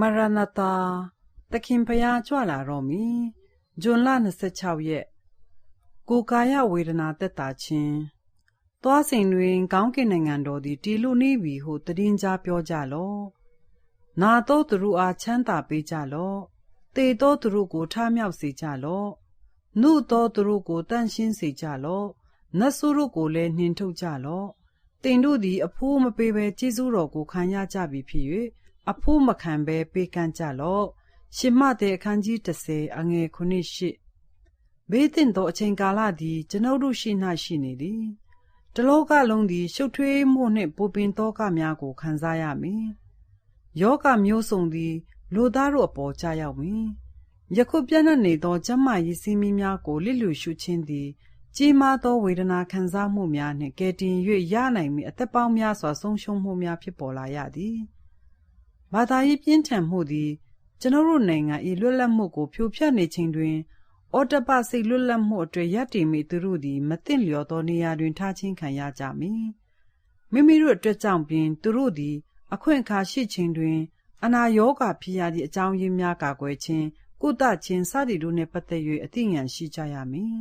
မရဏတာသခင်ဖျားကြွလာတော့မီဂျွန်လ26ရက်ကိုကာယဝေဒနာတက်တာချင်းသွားစဉ်တွင်ကောင်းကင်နိုင်ငံတော်သည်တီလူနေပြီဟုတည်င်းကြားပြောကြလော့နာတော့သူတို့အားချမ်းသာပေးကြလော့တေတော့သူတို့ကိုထားမြောက်စေကြလော့နှုတော့သူတို့ကိုတန့်ရှင်းစေကြလော့နတ်ဆိုးတို့ကိုလည်းနှင်ထုတ်ကြလော့တင်တို့သည်အဖိုးမပေးဘဲကျေးဇူးတော်ကိုခံရကြပြီဖြစ်၍ အဖိုးမခံဘဲပေးကမ်းကြလော့ရှင်မတဲ့အခန်းကြီး30အငယ်9ရှိဘေးတင်သောအချိန်ကာလသည်ကျွန်ုပ်တို့ရှိ၌ရှိနေသည်တလောကလုံးသည်ရှုပ်ထွေးမှုနှင့်ပူပင်သောကများကိုခံစားရမည်ယောဂမျိုးစုံသည်လူသားတို့အပေါ်ကြာရောက်မည်ယခုပြန့်နှံ့နေသောကျမ်းမာရေးစည်းမီးများကိုလစ်လျူရှုခြင်းသည်ကြီးမားသောဝေဒနာခံစားမှုများနှင့်ကယ်တင်၍ရနိုင်မည်အသက်ပေါင်းများစွာဆုံးရှုံးမှုများဖြစ်ပေါ်လာရသည် ဘာသာရေးပြင်းထန်မှုသည် ကျွန်ုပ်တို့နိုင်ငံ၏လွတ်လပ်မှုကိုဖြိုဖျက်နေခြင်းတွင်အော်တပစိတ်လွတ်လပ်မှုအတွေ့ရတည်မိသူတို့သည်မသင့်လျော်သောနေရာတွင်ထားခြင်းခံရကြမည်မိမိတို့အတွက်ကြောင့်ပင်သူတို့သည် အခွင့်အခါရှိခြင်းတွင် အနာရောဂါဖြစ်ရသည့်အကြောင်းရင်းများကာကွယ်ခြင်းကုသခြင်းစသည်တို့နှင့်ပတ်သက်၍အသိဉာဏ်ရှိကြရမည်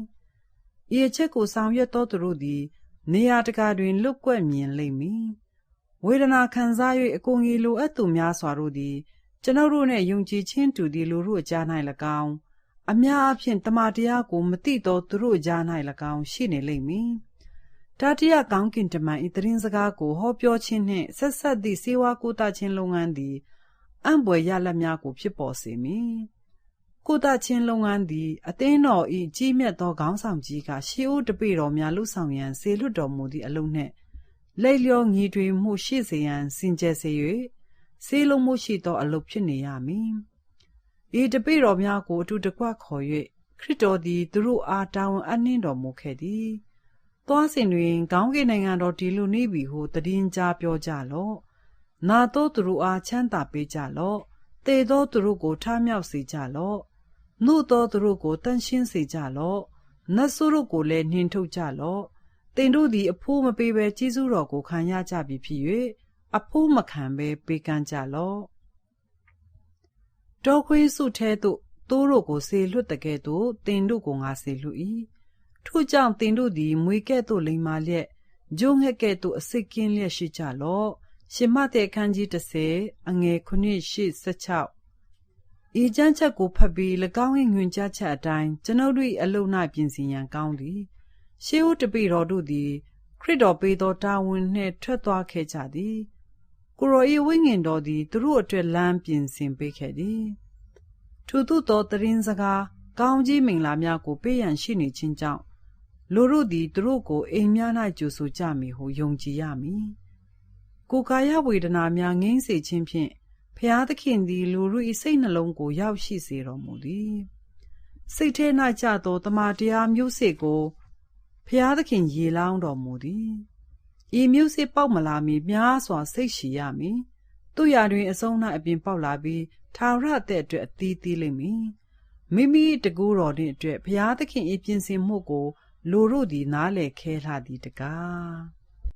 ဤအချက်ကိုဆောင်ရွက်သောသူတို့သည် နေရာတကာတွင်လွတ်ကွက်မြင်လိမ့်မည် ဝေဒနာခံစား၍အကုန်ကြီးလိုအပ်သူများစွာတို့သည် ကျွန်ုပ်တို့နှင့်ယုံကြည်ခြင်းတူသည့်လူတို့အကြား၌၎င်းအများအားဖြင့်တမန်တရားကိုမသိသောသူတို့ကြား၌၎င်းရှိနေလိမ့်မည်။တတိယကောင်းကင်တမန်ဤတရင်စကားကိုဟောပြောခြင်းနှင့်ဆက်ဆက်သည့်စေဝါကိုတာခြင်းလုပ်ငန်းသည်အံ့ပွေရလက်များကိုဖြစ်ပေါ်စေမည်။ကိုတာခြင်းလုပ်ငန်းသည်အသင်းတော်ဤကြီးမြတ်သောခေါင်းဆောင်ကြီးကရှေးဦးတပေတော်များလှဆောင်ရန်ဆေလွတ်တော်မူသည့်အလုံးနှင့် လိတ်လျောညီတွေမှုရှိစေရန်စင်ကြယ်စေ၍ဆေးလုံးမှုရှိသောအလုပ်ဖြစ်နေရမည်။ဤတပိတော်များကိုအတူတကွခေါ်၍ခရစ်တော်သည်သူတို့အားတာဝန်အနှင်းတော်မူခဲ့သည်။သွားစဉ်တွင်ခေါင်းကင်နိုင်ငံတော်ဒီလူနေပြီဟုတည်င်းကြားပြောကြလော့။နာတော့သူတို့အားချမ်းသာပေးကြလော့။တေသောသူတို့ကိုထားမြောက်စေကြလော့။နှုတ်သောသူတို့ကိုတန့်ရှင်းစေကြလော့။နတ်ဆိုးတို့ကိုလည်းနှင်ထုတ်ကြလော့။ တင်တို့သည်အဖိုးမပေးဘဲကျေးဇူးတော်ကိုခံရကြပြီဖြစ်၍အဖိုးမခံဘဲပေးကမ်းကြလော့တောခွေးစုထဲသို့တိုးတို့ကိုဆေလွတ်တကဲ့သို့တင်တို့ကိုငါဆေလွတ်၏ထို့ကြောင့်တင်တို့သည်မွေကဲ့သို့လိမ်မာလျက်ဂျုံငှက်ကဲ့သို့အစိတ်ကင်းလျက်ရှိကြလော့ရှင်မတဲ့ခန်းကြီး30အငယ်9 16ဤကျမ်းချက်ကိုဖတ်ပြီး၎င်း၏ငွင်ကြားချက်အတိုင်းကျွန်ုပ်တို့အလုံ၌ပြင်ဆင်ရန်ကောင်းသည် ရှေးဦးတပိတော်တို့သည် ခရစ်တော်ပေးသောတာဝန်နှင့်ထွက်သွားခဲ့ကြသည် ကိုရောဤဝိညာဉ်တော်သည်သူတို့အတွက်လမ်းပြင်ဆင်ပေးခဲ့သည်ထို့သောတရင်စကားကောင်းကြီးမင်္ဂလာများကိုပေးရန်ရှိနေခြင်းကြောင့်လူတို့သည်သူတို့ကိုအိမ်များ၌ကြိုဆိုကြမည်ဟုယုံကြည်ရမည်ကိုယ်ကာယဝေဒနာများငြိမ်းစေခြင်းဖြင့်ဖျားသခင်သည်လူတို့၏စိတ်နှလုံးကိုရောက်ရှိစေတော်မူသည်စိတ်ထဲ၌ကြသောတမန်တရားမျိုးစေ့ကို ဖျားသခင်ရေလောင်းတော်မူသည်ဤမျိုးစေ့ပေါက်မလာမီများစွာစိတ်ရှည်ရမည်သူရာတွင်အစုံ၌အပြင်ပေါက်လာပြီးထာဝရတဲ့အတွက်အသီးသီးလိမ့်မည်မိမိတကူတော်တဲ့အတွက်ဘုရားသခင်၏ပြင်ဆင်မှုကိုလူတို့သည်နားလည်ခဲလှသည်တကား